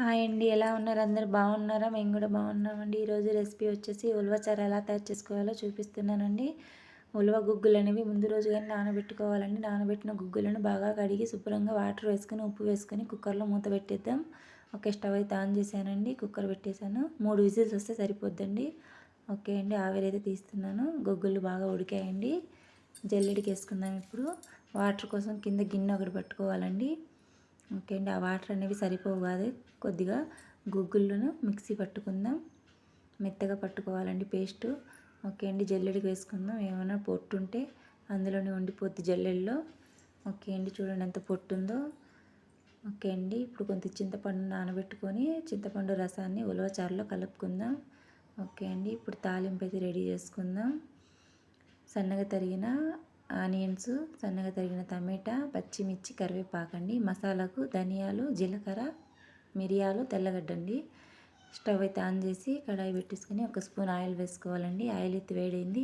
Hi అండి ఎలా ఉన్నారు? అందరు బాగున్నారా? మేము కూడా బాగున్నామండి. ఈరోజు రెసిపీ వచ్చేసి ఉలవచారు ఎలా తయారు చేసుకోవాలో చూపిస్తున్నానండి. ఉలవ గుగ్గులు అనేవి ముందు రోజు కానీ నానబెట్టుకోవాలండి. నానబెట్టిన గుగ్గులను బాగా కడిగి శుభ్రంగా వాటర్ వేసుకొని ఉప్పు వేసుకుని కుక్కర్లో మూత పెట్టేద్దాం. ఓకే స్టవ్ అయితే ఆన్ చేశానండి. కుక్కర్ పెట్టేశాను. మూడు విజిల్స్ వస్తే సరిపోద్దండి. ఓకే అండి ఆవిరైతే తీస్తున్నాను. గుగ్గులు బాగా ఉడికాయండి. జల్లెడికి వేసుకుందాం ఇప్పుడు. వాటర్ కోసం కింద గిన్నె ఒకటి పట్టుకోవాలండి. ఓకే అండి ఆ వాటర్ అనేవి సరిపోవు కాదు. కొద్దిగా గుగ్గులను మిక్సీ పట్టుకుందాం. మెత్తగా పట్టుకోవాలండి పేస్ట్. ఓకే అండి జల్లెడికి వేసుకుందాం. ఏమైనా పొట్టు ఉంటే అందులోనే ఉండిపోద్ది జల్లెల్లో ఓకే అండి చూడండి ఎంత పొట్టు ఉందో ఓకే అండి ఇప్పుడు కొంత చింతపండు నానబెట్టుకొని చింతపండు రసాన్ని ఉలవచారులో కలుపుకుందాం. ఓకే అండి ఇప్పుడు తాలింపు అయితే రెడీ చేసుకుందాం. సన్నగా తరిగిన ఆనియన్స్ సన్నగా తరిగిన టమాటా పచ్చిమిర్చి కరివేపాకండి మసాలాకు ధనియాలు జీలకర్ర మిరియాలు తెల్లగడ్డ అండి స్టవ్ అయితే ఆన్ చేసి కడాయి పెట్టేసుకొని ఒక స్పూన్ ఆయిల్ వేసుకోవాలండి. ఆయిల్ అయితే వేడైంది.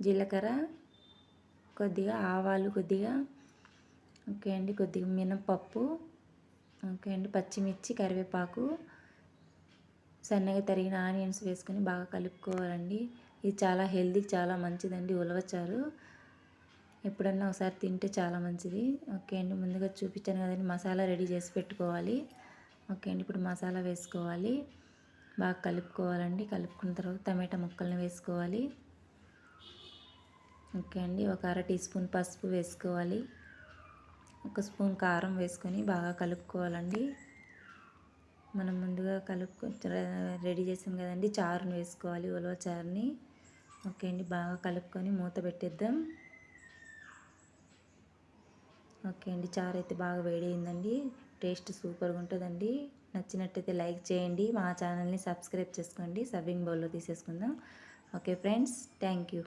జీలకర్ర కొద్దిగా ఆవాలు కొద్దిగా ఓకే అండి కొద్దిగా మినపప్పు ఓకే అండి పచ్చిమిర్చి కరివేపాకు సన్నగా తరిగిన ఆనియన్స్ వేసుకొని బాగా కలుపుకోవాలండి. ఇది చాలా హెల్తీకి చాలా మంచిదండి ఉలవచారు. ఎప్పుడన్నా ఒకసారి తింటే చాలా మంచిది. ఓకే అండి ముందుగా చూపించాను కదండి మసాలా రెడీ చేసి పెట్టుకోవాలి. ఓకే అండి ఇప్పుడు మసాలా వేసుకోవాలి. బాగా కలుపుకోవాలండి. కలుపుకున్న తర్వాత టమాటా ముక్కల్ని వేసుకోవాలి. ఓకే అండి ఒక అర టీ స్పూన్ పసుపు వేసుకోవాలి. ఒక స్పూన్ కారం వేసుకొని బాగా కలుపుకోవాలండి. మనం ముందుగా కలుపుకు రెడీ చేసాం కదండి చారుని వేసుకోవాలి ఉలవ చారుని. ఓకే అండి బాగా కలుపుకొని మూత పెట్టేద్దాం. ఓకే అండి. చారు అయితే బాగా వేడైందండి టేస్ట్ సూపర్గా ఉంటుందండి. నచ్చినట్టయితే లైక్ చేయండి. మా ఛానల్ని సబ్స్క్రైబ్ చేసుకోండి. సర్వింగ్ బౌల్లో తీసేసుకుందాం. Okay friends thank you.